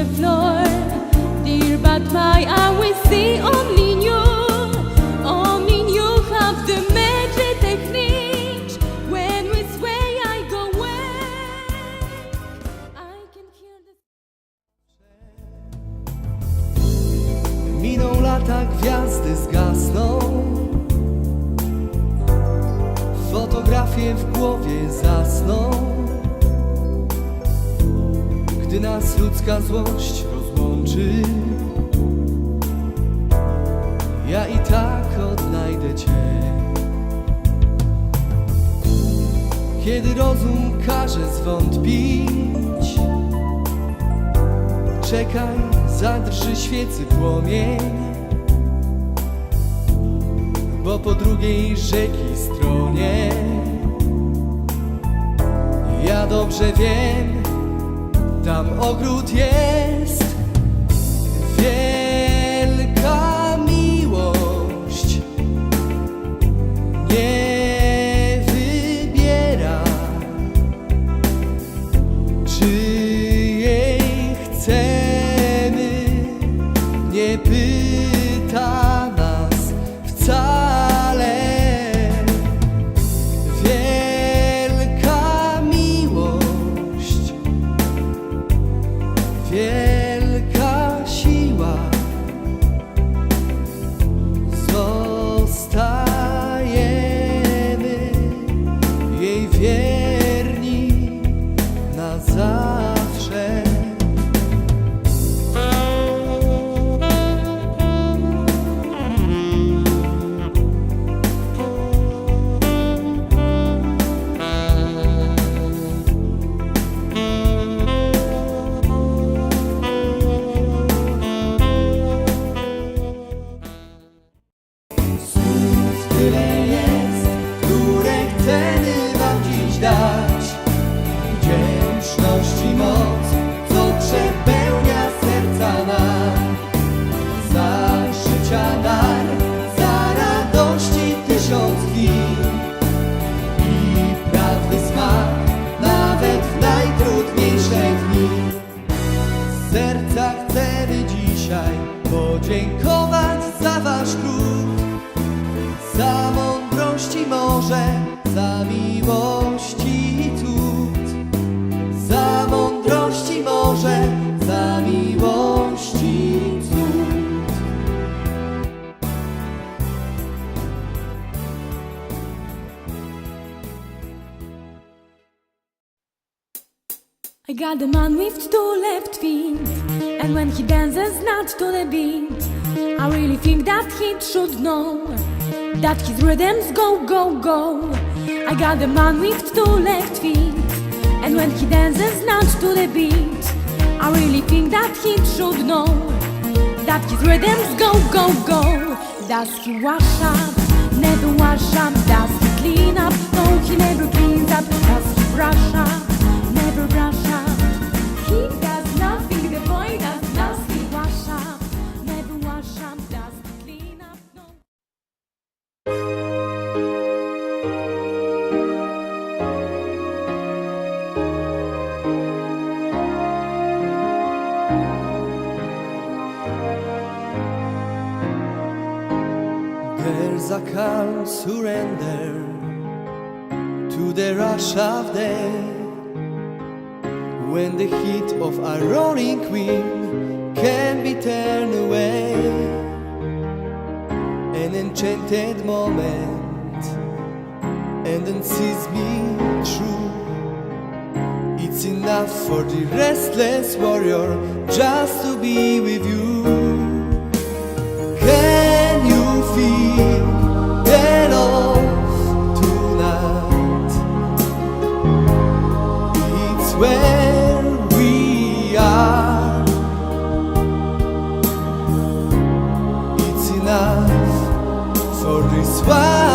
the floor, dear, but my eye will see only you. Lata, gwiazdy zgasną. Fotografie w głowie zasną Gdy nas ludzka złość rozłączy Ja i tak odnajdę Cię. Kiedy rozum każe zwątpić Czekaj, zadrży świecy płomień Bo po drugiej rzeki stronie Ja dobrze wiem, tam ogród jest I got the man with two left feet, and when he dances not to the beat, I really think that he should know that his rhythms go, go, go. I got the man with two left feet, and when he dances not to the beat, I really think that he should know that his rhythms go, go, go. Does he wash up? Never wash up. Does he clean up? No, he never cleans up. Does he brush up? Never brush There's a calm surrender to the rush of day when the heat of a roaring queen can be turned away. An enchanted moment and then sees me true. It's enough for the restless warrior just to be with you. us for this one.